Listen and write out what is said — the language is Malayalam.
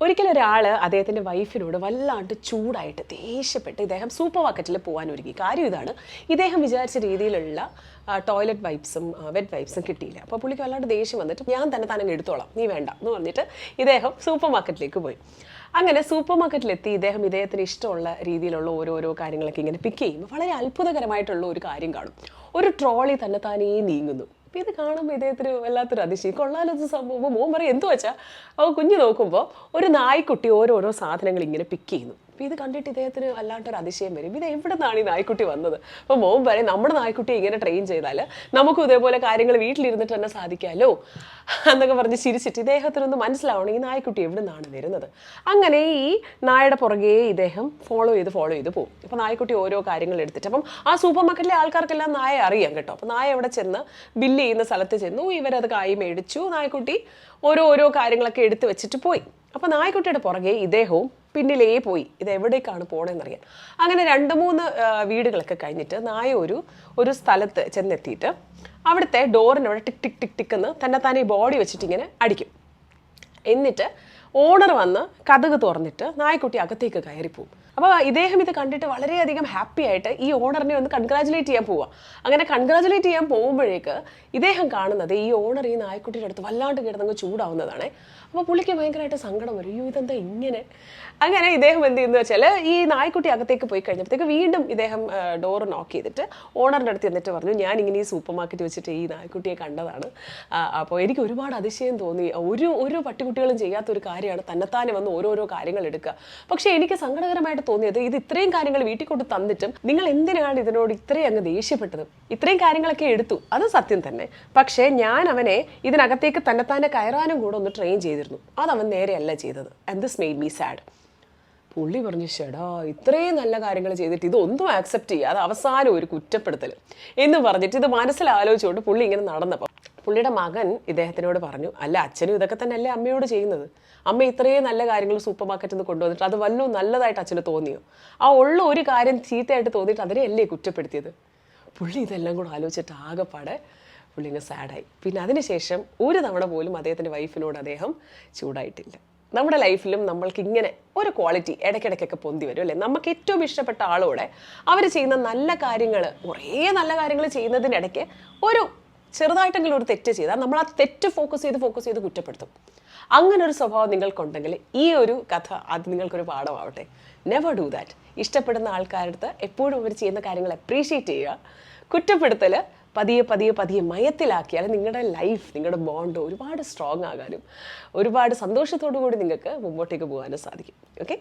ഒരിക്കലും ഒരാൾ അദ്ദേഹത്തിന്റെ വൈഫിനോട് വല്ലാണ്ട് ചൂടായിട്ട് ദേഷ്യപ്പെട്ട് ഇദ്ദേഹം സൂപ്പർ മാർക്കറ്റിൽ പോകാൻ ഒരുങ്ങി. കാര്യം ഇതാണ് ഇദ്ദേഹം വിചാരിച്ച രീതിയിലുള്ള ടോയ്ലറ്റ് വൈപ്സും വെറ്റ് വൈപ്സും കിട്ടിയില്ല. അപ്പോൾ പുള്ളിക്ക് വല്ലാണ്ട് ദേഷ്യം വന്നിട്ട് ഞാൻ തന്നെ തന്നെ എടുത്തോളാം നീ വേണ്ട എന്ന് പറഞ്ഞിട്ട് ഇദ്ദേഹം സൂപ്പർ മാർക്കറ്റിലേക്ക് പോയി. അങ്ങനെ സൂപ്പർ മാർക്കറ്റിലെത്തി ഇദ്ദേഹം ഇദ്ദേഹത്തിന് ഇഷ്ടമുള്ള രീതിയിലുള്ള ഓരോരോ കാര്യങ്ങളൊക്കെ ഇങ്ങനെ പിക്ക് ചെയ്യുമ്പോൾ വളരെ അത്ഭുതകരമായിട്ടുള്ള ഒരു കാര്യം കാണും. ഒരു ട്രോളി തന്നെ താനേ നീങ്ങുന്നു. അപ്പോൾ ഇത് കാണുമ്പോൾ ഇദ്ദേഹത്തിന് വല്ലാത്തൊരു അതിശയം. കൊള്ളാലൊരു സംഭവം. മോൻ പറയും എന്തു വെച്ചാൽ അപ്പോൾ കുഞ്ഞ് നോക്കുമ്പോൾ ഒരു നായ്ക്കുട്ടി ഓരോരോ സാധനങ്ങൾ ഇങ്ങനെ പിക്ക് ചെയ്യുന്നു. അപ്പോൾ ഇത് കണ്ടിട്ട് ഇദ്ദേഹത്തിന് വല്ലാണ്ടൊരു അതിശയം വരും. ഇത് എവിടെ നിന്നാണ് ഈ നായ്ക്കുട്ടി വന്നത്? അപ്പോൾ മോൻ പറയും നമ്മുടെ നായ്ക്കുട്ടി ഇങ്ങനെ ട്രെയിൻ ചെയ്താൽ നമുക്കും ഇതേപോലെ കാര്യങ്ങൾ വീട്ടിലിരുന്നിട്ട് തന്നെ സാധിക്കാമല്ലോ എന്നൊക്കെ പറഞ്ഞ് ചിരിച്ചിട്ട് ഇദ്ദേഹത്തിനൊന്ന് മനസ്സിലാവണം ഈ നായ്ക്കുട്ടി എവിടെ നിന്നാണ് വരുന്നത്. അങ്ങനെ ഈ നായയുടെ പുറകെ ഇദ്ദേഹം ഫോളോ ചെയ്ത് ഫോളോ ചെയ്ത് പോകും അപ്പോൾ നായ്ക്കുട്ടി ഓരോ കാര്യങ്ങൾ എടുത്തിട്ട് അപ്പം ആ സൂപ്പർ മാർക്കറ്റിലെ ആൾക്കാർക്കെല്ലാം നായ അറിയാം കേട്ടോ. അപ്പോൾ നായ എവിടെ ചെന്ന് ബില്ല് ചെയ്യുന്ന സ്ഥലത്ത് ചെന്നു. ഇവരത് കായ് മേടിച്ചു. നായ്ക്കുട്ടി ഓരോ ഓരോ കാര്യങ്ങളൊക്കെ എടുത്ത് വെച്ചിട്ട് പോയി. അപ്പോൾ നായ്ക്കുട്ടിയുടെ പുറകെ ഇദ്ദേഹവും പിന്നിലേ പോയി. ഇത് എവിടേക്കാണ് പോകണമെന്നറിയാൻ അങ്ങനെ രണ്ട് മൂന്ന് വീടുകളൊക്കെ കഴിഞ്ഞിട്ട് നായ ഒരു ഒരു സ്ഥലത്ത് ചെന്നെത്തിയിട്ട് അവിടുത്തെ ഡോറിനവിടെ ടിക് ടിക് ടിക് ടിക് എന്ന് തന്നെ താനെ ബോഡി വെച്ചിട്ട് ഇങ്ങനെ അടിക്കും. എന്നിട്ട് ഓണർ വന്ന് കഥക് തുറന്നിട്ട് നായ്ക്കുട്ടി അകത്തേക്ക് കയറിപ്പോവും. അപ്പോൾ ഇദ്ദേഹം ഇത് കണ്ടിട്ട് വളരെയധികം ഹാപ്പി ആയിട്ട് ഈ ഓണറിനെ ഒന്ന് കൺഗ്രാജുലേറ്റ് ചെയ്യാൻ പോവുക അങ്ങനെ കൺഗ്രാജുലേറ്റ് ചെയ്യാൻ പോകുമ്പോഴേക്ക് ഇദ്ദേഹം കാണുന്നത് ഈ ഓണർ ഈ നായ്ക്കുട്ടിയുടെ അടുത്ത് വല്ലാണ്ട് കിടന്നങ്ങ് ചൂടാവുന്നതാണ്. അപ്പോൾ പുള്ളിക്ക് ഭയങ്കരമായിട്ട് സങ്കടം വരും. അയ്യോ ഇതെന്താ ഇങ്ങനെ? അങ്ങനെ ഇദ്ദേഹം എന്ത് ചെയ്യുന്നത് വെച്ചാൽ ഈ നായ്ക്കുട്ടി അകത്തേക്ക് പോയി കഴിഞ്ഞപ്പോഴത്തേക്ക് വീണ്ടും ഇദ്ദേഹം ഡോർ നോക്ക് ചെയ്തിട്ട് ഓണറിന്റെ അടുത്ത് എന്നിട്ട് പറഞ്ഞു ഞാൻ ഇങ്ങനെ ഈ സൂപ്പർ മാർക്കറ്റ് വെച്ചിട്ട് ഈ നായ്ക്കുട്ടിയെ കണ്ടതാണ്. അപ്പോൾ എനിക്ക് ഒരുപാട് അതിശയം തോന്നി. ഒരു ഒരു പട്ടിക്കുട്ടികളും ചെയ്യാത്ത ഒരു കാര്യമാണ് തന്നെത്താനെ വന്ന് ഓരോരോ കാര്യങ്ങൾ എടുക്കുക. പക്ഷേ എനിക്ക് സങ്കടകരമായിട്ട് തോന്നിയത് ഇത് ഇത്രയും കാര്യങ്ങൾ വീട്ടിൽ കൊണ്ട് തന്നിട്ടും നിങ്ങൾ എന്തിനാണ് ഇതിനോട് ഇത്രയും അങ്ങ് ദേഷ്യപ്പെട്ടത്? ഇത്രയും കാര്യങ്ങളൊക്കെ എടുത്തു. അത് സത്യം തന്നെ. പക്ഷേ ഞാൻ അവനെ ഇതിനകത്തേക്ക് തന്നെത്താനെ കയറാനും കൂടെ ഒന്ന് ട്രെയിൻ ചെയ്തിരുന്നു. അത് അവൻ നേരെയല്ല ചെയ്തത്. And this made me sad പുള്ളി പറഞ്ഞു ഷെടാ ഇത്രയും നല്ല കാര്യങ്ങൾ ചെയ്തിട്ട് ഇതൊന്നും ആക്സെപ്റ്റ് ചെയ്യാതെ അവസാനം ഒരു കുറ്റപ്പെടുത്തൽ എന്ന് പറഞ്ഞിട്ട് ഇത് മനസ്സിലാലോചിച്ചുകൊണ്ട് പുള്ളി ഇങ്ങനെ നടന്നപ്പോൾ പുള്ളിയുടെ മകൻ ഇദ്ദേഹത്തിനോട് പറഞ്ഞു അല്ല അച്ഛനും ഇതൊക്കെ തന്നെ അല്ലേ അമ്മയോട് ചെയ്യുന്നത്? അമ്മ ഇത്രയും നല്ല കാര്യങ്ങൾ സൂപ്പർ മാർക്കറ്റിൽ നിന്ന് കൊണ്ടുവന്നിട്ട് അത് വല്ലതും നല്ലതായിട്ട് അച്ഛന് തോന്നിയോ? ആ ഉള്ള ഒരു കാര്യം ചീത്തയായിട്ട് തോന്നിയിട്ട് അതിനെ അല്ലേ കുറ്റപ്പെടുത്തിയത്? പുള്ളി ഇതെല്ലാം കൂടെ ആലോചിച്ചിട്ട് ആകെപ്പാടെ പുള്ളി ഇങ്ങനെ സാഡായി പിന്നെ അതിനുശേഷം ഒരു തവണ പോലും അദ്ദേഹത്തിന്റെ വൈഫിനോട് അദ്ദേഹം ചൂടായിട്ടില്ല. നമ്മുടെ ലൈഫിലും നമ്മൾക്ക് ഇങ്ങനെ ഒരു ക്വാളിറ്റി ഇടയ്ക്കിടയ്ക്കൊക്കെ പൊന്തി വരും അല്ലേ? നമുക്ക് ഏറ്റവും ഇഷ്ടപ്പെട്ട ആളോടെ അവർ ചെയ്യുന്ന നല്ല കാര്യങ്ങൾ കുറേ നല്ല കാര്യങ്ങൾ ചെയ്യുന്നതിനിടയ്ക്ക് ഒരു ചെറുതായിട്ടെങ്കിലും ഒരു തെറ്റ് ചെയ്താൽ നമ്മൾ ആ തെറ്റ് ഫോക്കസ് ചെയ്ത് ഫോക്കസ് ചെയ്ത് കുറ്റപ്പെടുത്തും. അങ്ങനെ ഒരു സ്വഭാവം നിങ്ങൾക്കുണ്ടെങ്കിൽ ഈ ഒരു കഥ അത് നിങ്ങൾക്കൊരു പാഠമാവട്ടെ. നെവർ ഡു ദാറ്റ് ഇഷ്ടപ്പെടുന്ന ആൾക്കാരുടെ എപ്പോഴും അവർ ചെയ്യുന്ന കാര്യങ്ങൾ അപ്രീഷിയേറ്റ് ചെയ്യുക. കുറ്റപ്പെടുത്തൽ പതിയെ പതിയെ പതിയെ മയത്തിലാക്കിയാൽ നിങ്ങളുടെ ലൈഫ് നിങ്ങളുടെ ബോണ്ട് ഒരുപാട് സ്ട്രോങ് ആകാനും ഒരുപാട് സന്തോഷത്തോടു കൂടി നിങ്ങൾക്ക് മുമ്പോട്ടേക്ക് പോകാനും സാധിക്കും. ഓക്കെ